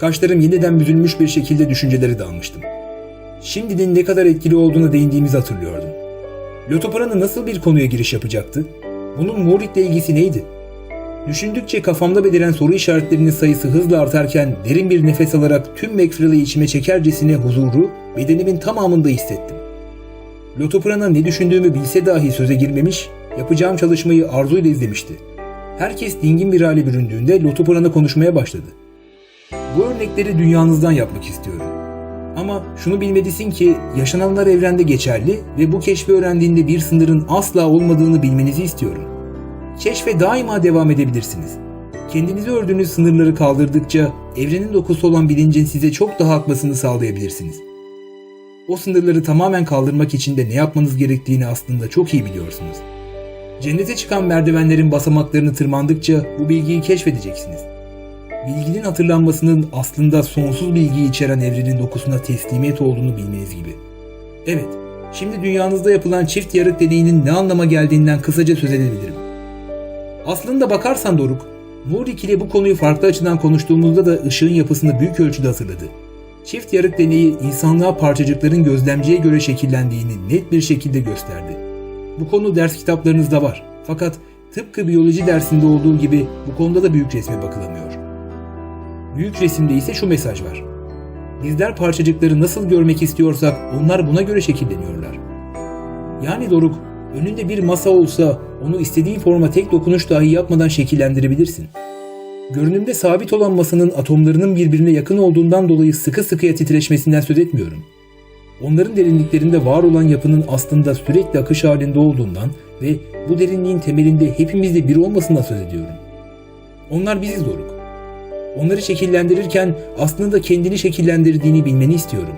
Kaşlarım yeniden büzülmüş bir şekilde düşüncelere dalmıştım. Şimdinin ne kadar etkili olduğuna değindiğimizi hatırlıyordum. Lotopara'nın nasıl bir konuya giriş yapacaktı? Bunun Morit'le ilgisi neydi? Düşündükçe kafamda beliren soru işaretlerinin sayısı hızla artarken derin bir nefes alarak tüm McFarley'i içime çekercesine huzuru bedenimin tamamında hissettim. Lotoprana ne düşündüğümü bilse dahi söze girmemiş, yapacağım çalışmayı arzuyla izlemişti. Herkes dingin bir hale büründüğünde Lotoprana konuşmaya başladı. Bu örnekleri dünyanızdan yapmak istiyorum. Ama şunu bilmelisin ki yaşananlar evrende geçerli ve bu keşfi öğrendiğinde bir sınırın asla olmadığını bilmenizi istiyorum. Keşfe daima devam edebilirsiniz. Kendinizi ördüğünüz sınırları kaldırdıkça evrenin dokusu olan bilincin size çok daha akmasını sağlayabilirsiniz. O sınırları tamamen kaldırmak için de ne yapmanız gerektiğini aslında çok iyi biliyorsunuz. Cennete çıkan merdivenlerin basamaklarını tırmandıkça bu bilgiyi keşfedeceksiniz. Bilginin hatırlanmasının aslında sonsuz bilgiyi içeren evrenin dokusuna teslimiyet olduğunu bilmeniz gibi. Evet, şimdi dünyanızda yapılan çift yarık deneyinin ne anlama geldiğinden kısaca söz edebilirim. Aslında bakarsan Doruk, Murik ile bu konuyu farklı açıdan konuştuğumuzda da ışığın yapısını büyük ölçüde hatırladı. Çift yarık deneyi insanlığa parçacıkların gözlemciye göre şekillendiğini net bir şekilde gösterdi. Bu konu ders kitaplarınızda var. Fakat tıpkı biyoloji dersinde olduğu gibi bu konuda da büyük resme bakılamıyor. Büyük resimde ise şu mesaj var. Bizler parçacıkları nasıl görmek istiyorsak onlar buna göre şekilleniyorlar. Yani Doruk, önünde bir masa olsa onu istediğin forma tek dokunuş dahi yapmadan şekillendirebilirsin. Görünümde sabit olan masanın atomlarının birbirine yakın olduğundan dolayı sıkı sıkıya titreşmesinden söz etmiyorum. Onların derinliklerinde var olan yapının aslında sürekli akış halinde olduğundan ve bu derinliğin temelinde hepimizde bir olmasından söz ediyorum. Onlar biziz Doruk. Onları şekillendirirken aslında kendini şekillendirdiğini bilmeni istiyorum.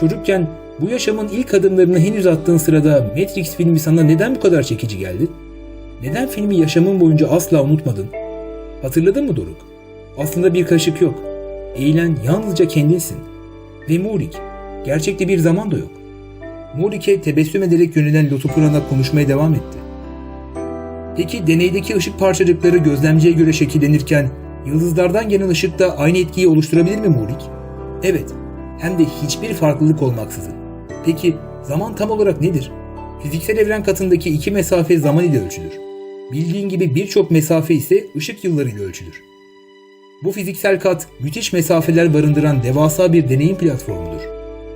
Çocukken bu yaşamın ilk adımlarını henüz attığın sırada Matrix filmi sana neden bu kadar çekici geldi? Neden filmi yaşamın boyunca asla unutmadın? Hatırladın mı Doruk? Aslında bir kaşık yok. Eğlen yalnızca kendinsin. Ve Murik, gerçekte bir zaman da yok. Murik'e tebessüm ederek yönelen Lotupuran'a konuşmaya devam etti. Peki deneydeki ışık parçacıkları gözlemciye göre şekillenirken yıldızlardan gelen ışık da aynı etkiyi oluşturabilir mi Murik? Evet, hem de hiçbir farklılık olmaksızın. Peki zaman tam olarak nedir? Fiziksel evren katındaki iki mesafe zaman ile ölçülür. Bildiğin gibi birçok mesafe ise ışık yıllarıyla ölçülür. Bu fiziksel kat müthiş mesafeler barındıran devasa bir deneyim platformudur.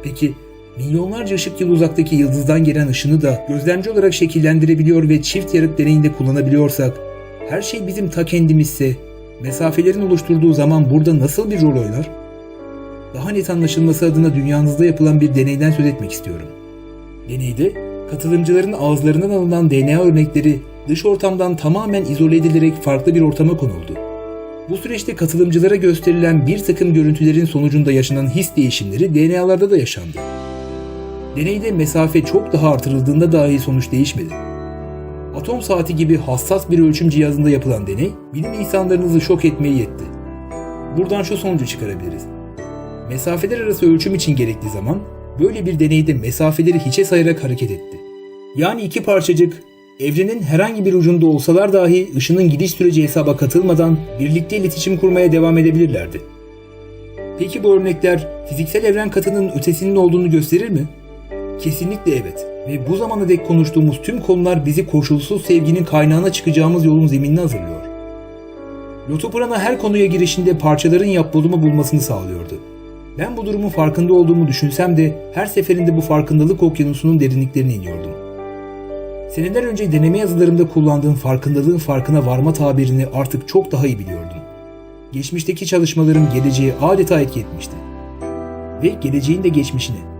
Peki milyonlarca ışık yılı uzaktaki yıldızdan gelen ışını da gözlemci olarak şekillendirebiliyor ve çift yarık deneyinde kullanabiliyorsak, her şey bizim ta kendimizse, mesafelerin oluşturduğu zaman burada nasıl bir rol oynar? Daha net anlaşılması adına dünyanızda yapılan bir deneyden söz etmek istiyorum. Deneyde katılımcıların ağızlarından alınan DNA örnekleri dış ortamdan tamamen izole edilerek farklı bir ortama konuldu. Bu süreçte katılımcılara gösterilen bir takım görüntülerin sonucunda yaşanan his değişimleri DNA'larda da yaşandı. Deneyde mesafe çok daha artırıldığında dahi sonuç değişmedi. Atom saati gibi hassas bir ölçüm cihazında yapılan deney, bilim insanlarınızı şok etmeye yetti. Buradan şu sonucu çıkarabiliriz. Mesafeler arası ölçüm için gerekli zaman, böyle bir deneyde mesafeleri hiçe sayarak hareket etti. Yani iki parçacık, evrenin herhangi bir ucunda olsalar dahi ışının gidiş süreci hesaba katılmadan birlikte iletişim kurmaya devam edebilirlerdi. Peki bu örnekler fiziksel evren katının ötesinin olduğunu gösterir mi? Kesinlikle evet. Ve bu zamana dek konuştuğumuz tüm konular bizi koşulsuz sevginin kaynağına çıkacağımız yolun zeminini hazırlıyor. Lotoprana her konuya girişinde parçaların yapbolumu bulmasını sağlıyordu. Ben bu durumun farkında olduğumu düşünsem de her seferinde bu farkındalık okyanusunun derinliklerine iniyordum. Seneler önce deneme yazılarımda kullandığım farkındalığın farkına varma tabirini artık çok daha iyi biliyordum. Geçmişteki çalışmalarım geleceğe adeta etki etmişti. Ve geleceğin de geçmişine.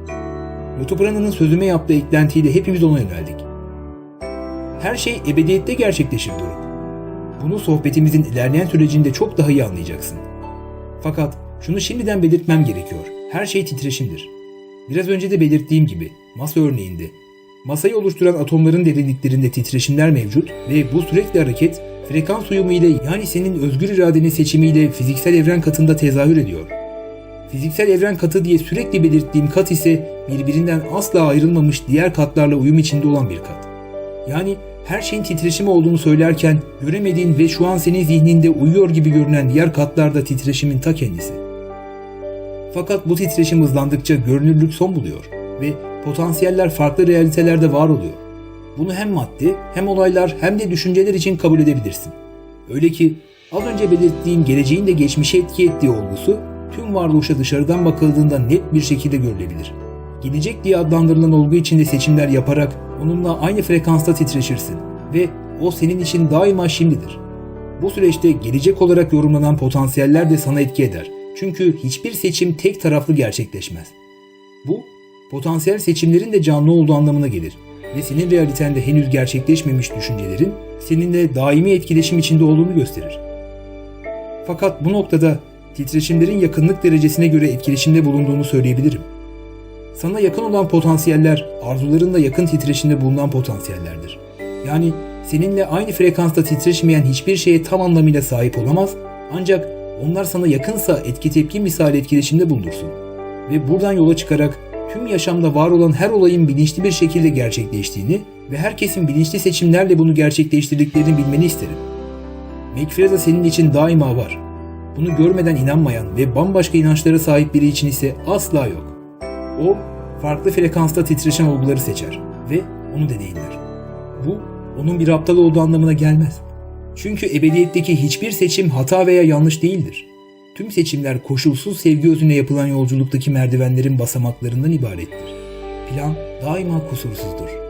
Lotoprana'nın sözüme yaptığı eklentiyle hepimiz ona yöneldik. Her şey ebediyette gerçekleşir Doruk. Bunu sohbetimizin ilerleyen sürecinde çok daha iyi anlayacaksın. Fakat şunu şimdiden belirtmem gerekiyor. Her şey titreşimdir. Biraz önce de belirttiğim gibi masa örneğinde masayı oluşturan atomların derinliklerinde titreşimler mevcut ve bu sürekli hareket frekans uyumu ile yani senin özgür iradenin seçimiyle fiziksel evren katında tezahür ediyor. Fiziksel evren katı diye sürekli belirttiğim kat ise birbirinden asla ayrılmamış diğer katlarla uyum içinde olan bir kat. Yani her şeyin titreşimi olduğunu söylerken göremediğin ve şu an senin zihninde uyuyor gibi görünen diğer katlarda titreşimin ta kendisi. Fakat bu titreşim hızlandıkça görünürlük son buluyor ve potansiyeller farklı realitelerde var oluyor. Bunu hem maddi hem olaylar hem de düşünceler için kabul edebilirsin. Öyle ki az önce belirttiğim geleceğin de geçmişe etki ettiği olgusu tüm varoluşa dışarıdan bakıldığında net bir şekilde görülebilir. Gelecek diye adlandırılan olgu içinde seçimler yaparak onunla aynı frekansta titreşirsin ve o senin için daima şimdidir. Bu süreçte gelecek olarak yorumlanan potansiyeller de sana etki eder. Çünkü hiçbir seçim tek taraflı gerçekleşmez. Bu, potansiyel seçimlerin de canlı olduğu anlamına gelir ve senin realitende henüz gerçekleşmemiş düşüncelerin seninle daimi etkileşim içinde olduğunu gösterir. Fakat bu noktada titreşimlerin yakınlık derecesine göre etkileşimde bulunduğunu söyleyebilirim. Sana yakın olan potansiyeller arzularınla yakın titreşimde bulunan potansiyellerdir. Yani seninle aynı frekansta titreşmeyen hiçbir şeye tam anlamıyla sahip olamaz ancak onlar sana yakınsa etki tepki misali etkileşimde bulunursun. Ve buradan yola çıkarak tüm yaşamda var olan her olayın bilinçli bir şekilde gerçekleştiğini ve herkesin bilinçli seçimlerle bunu gerçekleştirdiklerini bilmeni isterim. McFreda senin için daima var. Bunu görmeden inanmayan ve bambaşka inançlara sahip biri için ise asla yok. O, farklı frekansta titreşen olguları seçer ve onu deneyimler. Bu, onun bir aptal olduğu anlamına gelmez. Çünkü ebediyetteki hiçbir seçim hata veya yanlış değildir. Tüm seçimler koşulsuz sevgi özüne yapılan yolculuktaki merdivenlerin basamaklarından ibarettir. Plan daima kusursuzdur.